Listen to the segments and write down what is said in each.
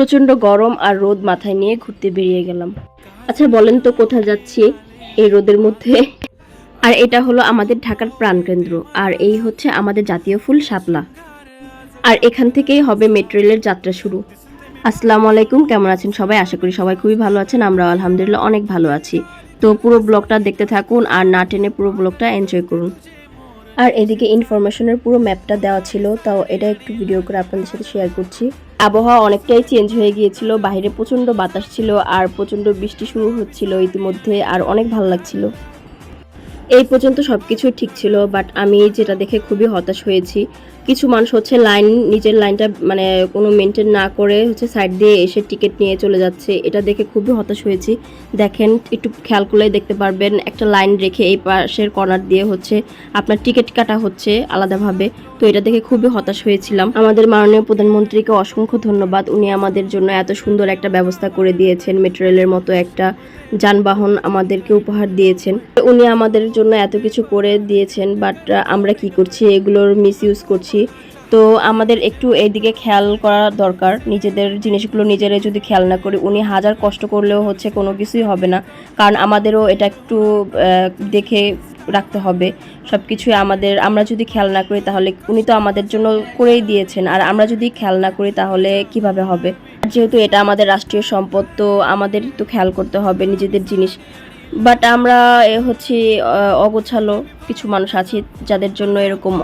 প্রচণ্ড গরম আর রোদ মাথায় নিয়ে ঘুরতে বেরিয়ে গেলাম। আচ্ছা বলেন তো কোথায় যাচ্ছি এই রোদের মধ্যে? আর এটা হলো আমাদের ঢাকার প্রাণকেন্দ্র, আর এই হচ্ছে আমাদের জাতীয় ফুল শাপলা। আর এখান থেকেই হবে মেট্রো রেলের যাত্রা শুরু। আসসালামু আলাইকুম, কেমন আছেন সবাই? আশা করি সবাই খুবই ভালো আছেন আমরা আলহামদুলিল্লাহ অনেক ভালো আছি। তো পুরো ব্লগটা দেখতে থাকুন আর না টেনে পুরো ব্লগটা এনজয় করুন। আর এদিকে ইনফরমেশনের পুরো ম্যাপটা দেওয়া ছিল, তাও এটা একটু ভিডিও করে আপনাদের সাথে শেয়ার করছি। আবহাওয়া অনেকটাই চেঞ্জ হয়ে গিয়েছিল, বাইরে প্রচণ্ড বাতাস ছিল আর প্রচণ্ড বৃষ্টি শুরু হচ্ছিল ইতিমধ্যে আর অনেক ভালো লাগছিল। এই পর্যন্ত সব কিছুই ঠিক ছিল বাট আমি যেটা দেখে খুবই হতাশ হয়েছি। কিছু মানুষ হচ্ছে লাইন, নিজের লাইনটা মানে কোনো মেনটেন না করে হচ্ছে সাইড দিয়ে এসে টিকিট নিয়ে চলে যাচ্ছে। এটা দেখে খুবই হতাশ হয়েছি। দেখেন, একটু খেয়াল করলে দেখতে পারবেন, একটা লাইন রেখে এই পাশের কর্নার দিয়ে হচ্ছে আপনার টিকিট কাটা হচ্ছে আলাদাভাবে। তো এটা দেখে খুবই হতাশ হয়েছিলাম। আমাদের মাননীয় প্রধানমন্ত্রীকে অসংখ্য ধন্যবাদ। উনি আমাদের জন্য এত সুন্দর একটা ব্যবস্থা করে দিয়েছেন মেট্রো রেলের মতো একটা যানবাহন আমাদেরকে উপহার দিয়েছেন। উনি আমাদের জন্য এত কিছু করে দিয়েছেন বাট আমরা কি করছি? এগুলোর মিস ইউজ করছি। তো আমাদের একটু এইদিকে খেয়াল করা দরকার। নিজেদের জিনিসগুলো নিজেরাই যদি খেয়াল না করি, উনি হাজার কষ্ট করলেও হচ্ছে কোনো কিছুই হবে না। কারণ আমাদেরও এটা একটু দেখে রাখতে হবে। সব কিছুই আমাদের, আমরা যদি খেয়াল না করি তাহলে উনি তো আমাদের জন্য করেই দিয়েছেন। আর আমরা যদি খেয়াল না করি তাহলে কীভাবে হবে? যেহেতু এটা আমাদের রাষ্ট্রীয় সম্পদ, তো আমাদের তো খেয়াল করতে হবে নিজেদের জিনিস। বাট আমরা হচ্ছে অগোছালো কিছু মানুষ আছে যাদের জন্য এরকম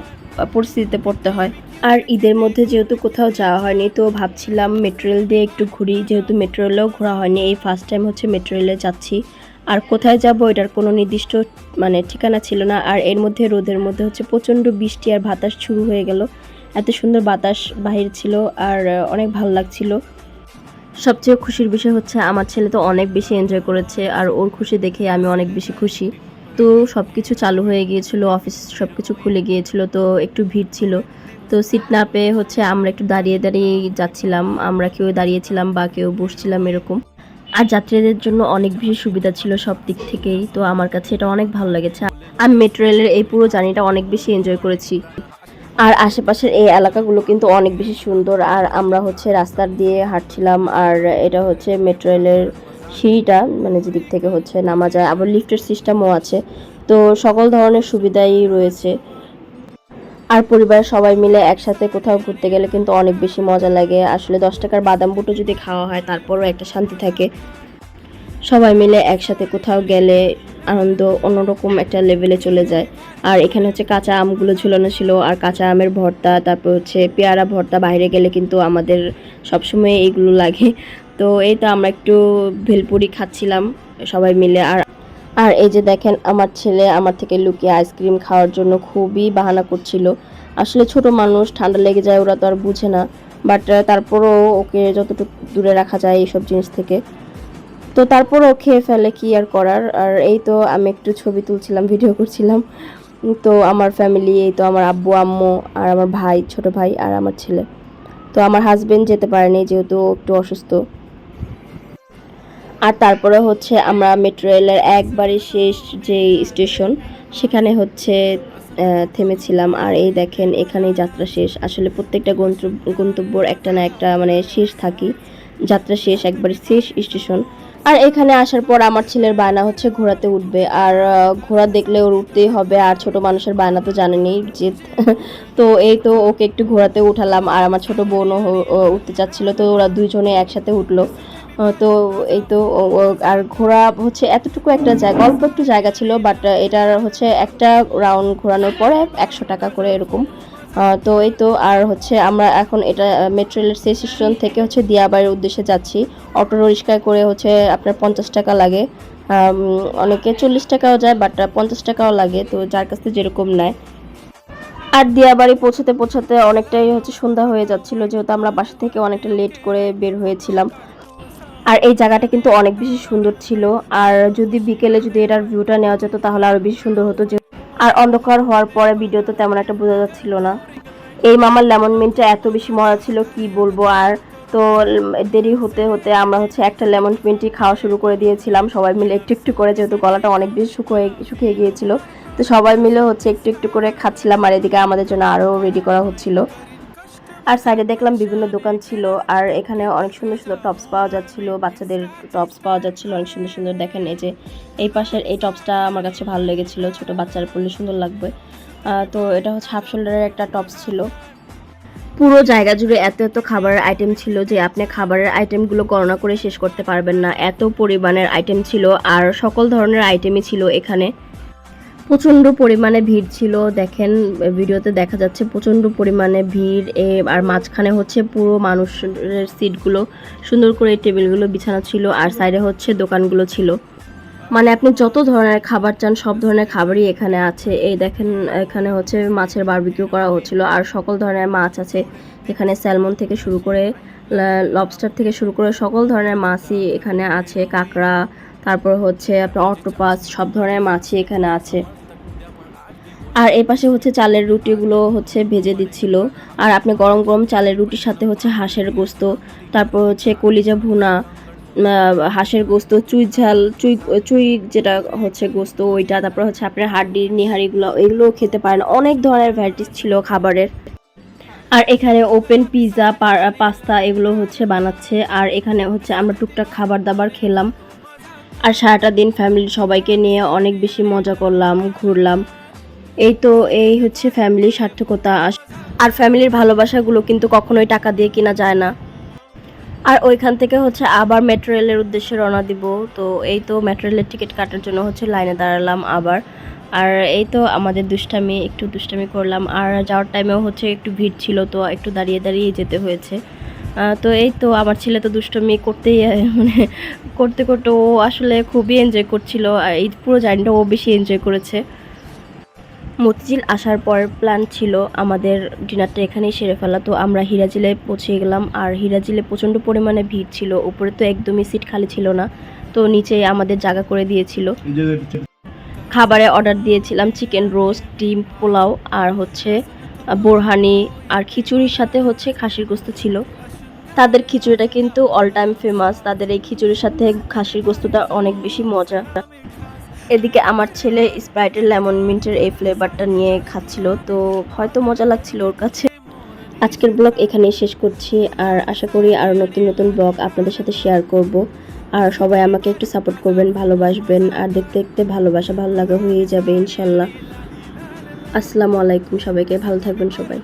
পরিস্থিতিতে পড়তে হয়। আর ঈদের মধ্যে যেহেতু কোথাও যাওয়া হয়নি, তো ভাবছিলাম মেট্রো রেল দিয়ে একটু ঘুরি। যেহেতু মেট্রো রেলেও ঘোরা হয়নি, এই ফার্স্ট টাইম হচ্ছে মেট্রো রেলে যাচ্ছি। আর কোথায় যাব এটার কোনো নির্দিষ্ট মানে ঠিকানা ছিল না। আর এর মধ্যে, রোদের মধ্যে হচ্ছে প্রচণ্ড বৃষ্টি আর বাতাস শুরু হয়ে গেল। এত সুন্দর বাতাস বাহির ছিল আর অনেক ভালো লাগছিল। সবচেয়ে খুশির বিষয় হচ্ছে আমার ছেলে তো অনেক বেশি এনজয় করেছে আর ওর খুশি দেখে আমি অনেক বেশি খুশি। তো সব কিছু চালু হয়ে গিয়েছিল অফিস সব কিছু খুলে গিয়েছিল, তো একটু ভিড় ছিল। তো সিট না পেয়ে হচ্ছে আমরা একটু দাঁড়িয়ে দাঁড়িয়ে যাচ্ছিলাম, আমরা কেউ দাঁড়িয়েছিলাম বা কেউ বসছিলাম এরকম। আর যাত্রীদের জন্য অনেক বেশি সুবিধা ছিল সব দিক থেকেই, তো আমার কাছে এটা অনেক ভালো লেগেছে। আমি মেট্রো রেলের এই পুরো জার্নিটা অনেক বেশি এনজয় করেছি। আর আশেপাশের এই এলাকাগুলো কিন্তু অনেক বেশি সুন্দর। আর আমরা হচ্ছে রাস্তার দিয়ে হাঁটছিলাম, আর এটা হচ্ছে মেট্রো রেলের সিঁড়িটা মানে যেদিক থেকে হচ্ছে নামা যায়। আবার লিফটের সিস্টেমও আছে। তো সকল ধরনের সুবিধাই রয়েছে। আর পরিবারের সবাই মিলে একসাথে কোথাও ঘুরতে গেলে কিন্তু অনেক বেশি মজা লাগে। আসলে দশ টাকার বাদাম বুটো যদি খাওয়া হয়, তারপরও একটা শান্তি থাকে। সবাই মিলে একসাথে কোথাও গেলে আনন্দ অন্যরকম একটা লেভেলে চলে যায়। আর এখানে হচ্ছে কাঁচা আমগুলো ঝুলানো ছিল, আর কাঁচা আমের ভর্তা, তারপর হচ্ছে পেয়ারা ভর্তা, বাইরে গেলে কিন্তু আমাদের সবসময় এইগুলো লাগে। তো এই তো আমরা একটু ভেলপুরি খাচ্ছিলাম সবাই মিলে। আর আর এই যে দেখেন, আমার ছেলে আমার থেকে লুকিয়ে আইসক্রিম খাওয়ার জন্য খুবই বাহানা করছিল। আসলে ছোট মানুষ, ঠান্ডা লেগে যায়, ওরা তো আর বুঝে না। বাট, তারপরও ওকে যতটুকু দূরে রাখা যায় এইসব জিনিস থেকে। তো তারপরও খেয়ে ফেলে কি আর করার? আর এই তো আমি একটু ছবি তুলছিলাম ভিডিও করছিলাম। তো আমার ফ্যামিলি এই তো আমার আব্বু, আম্মু, আর আমার ভাই, ছোট ভাই, আর আমার ছেলে। তো আমার হাজবেন্ড যেতে পারেনি যেহেতু একটু অসুস্থ। আর তারপরে হচ্ছে আমরা মেট্রো রেলের একবারে শেষ যে স্টেশন সেখানে হচ্ছে থেমেছিলাম। আর এই দেখেন, এখানেই যাত্রা শেষ। আসলে প্রত্যেকটা গন্তব্য, গন্তব্যর একটা না একটা মানে শেষ থাকি। যাত্রা শেষ একবারে শেষ স্টেশন আর এখানে আসার পর আমার ছেলের বায়না হচ্ছে ঘোড়াতে উঠবে। আর ঘোড়া দেখলে ওর উঠতেই হবে, আর ছোট মানুষের বায়না তো জানেনি যে, তো এই তো ওকে একটু ঘোড়াতে উঠালাম, আর আমার ছোট বোনও উঠতে চাচ্ছিল, তো ওরা দুইজনে একসাথে উঠল। তো এই তো আর ঘোড়া হচ্ছে এতটুকু একটা জায়গা, অল্প একটু জায়গা ছিল, বাট এটার হচ্ছে একটা রাউন্ড ঘোরানোর পরে একশো টাকা করে এরকম তো এই তো, আর হচ্ছে আমরা এখন এটা মেট্রো রেলের স্টেশন থেকে হচ্ছে দিয়াবাড়ির উদ্দেশ্যে যাচ্ছি। অটো রিক্সায় করে হচ্ছে আপনার পঞ্চাশ টাকা লাগে। অনেকে চল্লিশ টাকাও যায় বাট পঞ্চাশ টাকাও লাগে, তো যার কাছ যেরকম নেয়। আর দিয়াবাড়ি পৌঁছাতে পৌঁছাতে অনেকটাই হচ্ছে সন্ধ্যা হয়ে যাচ্ছিল, যেহেতু আমরা বাসা থেকে অনেকটা লেট করে বের হয়েছিলাম। আর এই জায়গাটা কিন্তু অনেক বেশি সুন্দর ছিল, আর যদি বিকেলে যদি এটার ভিউটা নেওয়া যেত, তাহলে আরও বেশি সুন্দর হতো যে আর অন্ধকার হওয়ার পরে ভিডিও তো তেমন একটা বোঝা যাচ্ছিল না। এই মামার লেমন মিন্টটা এত বেশি মজা ছিল, কি বলব? আর তো দেরি হতে হতে আমরা হচ্ছে একটা লেমন মিন্টই খাওয়া শুরু করে দিয়েছিলাম। সবাই মিলে একটু একটু করে, যেহেতু গলাটা অনেক বেশি শুকিয়ে শুকিয়ে গিয়েছিল। তো সবাই মিলে হচ্ছে একটু একটু করে খাচ্ছিলাম। আর এদিকে আমাদের জন্য আরও রেডি করা হচ্ছিল। আর সাইডে দেখলাম বিভিন্ন দোকান ছিল, আর এখানে অনেক সুন্দর সুন্দর টপস পাওয়া যাচ্ছিল, বাচ্চাদের টপস পাওয়া যাচ্ছিল, অনেক সুন্দর সুন্দর দেখেন এই যে, এই পাশের এই টপসটা আমার কাছে ভালো লেগেছিল, ছোট বাচ্চারা পড়লে সুন্দর লাগবে। তো এটা হচ্ছে হাফ শোল্ডারের একটা টপস ছিল। পুরো জায়গা জুড়ে এত এত খাবারের আইটেম ছিল যে আপনি খাবারের আইটেমগুলো গণনা করে শেষ করতে পারবেন না। এত পরিমাণের আইটেম ছিল, আর সকল ধরনের আইটেমই ছিল এখানে। প্রচণ্ড পরিমাণে ভিড় ছিল, দেখেন ভিডিওতে দেখা যাচ্ছে প্রচণ্ড পরিমাণে ভিড়, এ, আর মাঝখানে হচ্ছে পুরো মানুষের সিটগুলো সুন্দর করে টেবিলগুলো বিছানো ছিল, আর সাইডে হচ্ছে দোকানগুলো ছিল। মানে আপনি যত ধরনের খাবার চান, সব ধরনের খাবারই এখানে আছে। এই দেখেন, এখানে হচ্ছে মাছের বারবিকিউ করা হচ্ছিল, আর সকল ধরনের মাছ আছে। এখানে স্যালমন থেকে শুরু করে লবস্টার থেকে শুরু করে সকল ধরনের মাছই এখানে আছে, কাঁকড়া, তারপর হচ্ছে আপনার অক্টোপাস সব ধরনের মাছই এখানে আছে। আর এই পাশে হচ্ছে চালের রুটিগুলো হচ্ছে ভেজে দিচ্ছিল। আর আপনি গরম গরম চালের রুটির সাথে হচ্ছে হাঁসের গোস্ত, তারপর হচ্ছে কলিজা ভুনা হাঁসের গোস্ত, চুই ঝাল, চুই চুই যেটা হচ্ছে গোস্ত ওইটা, তারপর হচ্ছে আপনার হাড্ডির নিহারিগুলো, এগুলোও খেতে পারেন। অনেক ধরনের ভ্যারাইটিস ছিল খাবারের। আর এখানে ওপেন পিৎজা পাস্তা এগুলো হচ্ছে বানাচ্ছে। আর এখানে হচ্ছে আমরা টুকটাক খাবার দাবার খেলাম। আর সারাটা দিন ফ্যামিলির সবাইকে নিয়ে অনেক বেশি মজা করলাম, ঘুরলাম। এই তো এই হচ্ছে ফ্যামিলির সার্থকতা। আর ফ্যামিলির ভালোবাসাগুলো কিন্তু কখনোই টাকা দিয়ে কিনা যায় না। আর ওইখান থেকে হচ্ছে আবার মেট্রো রেলের উদ্দেশ্যে রওনা দিব। তো এই তো মেট্রো রেলের টিকিট কাটার জন্য হচ্ছে লাইনে দাঁড়ালাম আবার। আর এই তো আমাদের দুষ্টামি, একটু দুষ্টামি করলাম। আর যাওয়ার টাইমেও হচ্ছে একটু ভিড় ছিল, তো একটু দাঁড়িয়ে দাঁড়িয়ে যেতে হয়েছে। তো এই তো আমার ছেলে তো দুষ্টমি করতেই মানে করতে করতে ও আসলে খুবই এনজয় করছিল। এই পুরো জার্নিটা ও বেশি এনজয় করেছে। মতিঝিল আসার পর প্ল্যান ছিল আমাদের ডিনারটা এখানেই সেরে ফেলা। তো আমরা হিরাজিলে পৌঁছে গেলাম। আর হিরাজিলে প্রচণ্ড পরিমাণে ভিড় ছিল। উপরে তো একদমই সিট খালি ছিল না। তো নিচে আমাদের জায়গা করে দিয়েছিল। খাবারে অর্ডার দিয়েছিলাম চিকেন রোস্ট ডিম পোলাও আর হচ্ছে বোরহানি আর খিচুড়ির সাথে হচ্ছে খাসির গোস্ত ছিল। তাদের খিচুড়িটা কিন্তু অল টাইম ফেমাস তাদের এই খিচুড়ির সাথে খাসির গোস্তটা অনেক বেশি মজা। এদিকে আমার ছেলে স্প্রাইটের লেমন মিন্টের এই ফ্লেভারটা নিয়ে খাচ্ছিল, তো হয়তো মজা লাগছিল ওর কাছে। আজকের ব্লগ এখানেই শেষ করছি, আর আশা করি আরও নতুন নতুন ব্লগ আপনাদের সাথে শেয়ার করব। আর সবাই আমাকে একটু সাপোর্ট করবেন, ভালোবাসবেন, আর দেখতে দেখতে ভালোবাসা ভালো লাগা হয়েই যাবে, ইনশাল্লাহ। আসসালামু আলাইকুম সবাইকে, ভালো থাকবেন সবাই।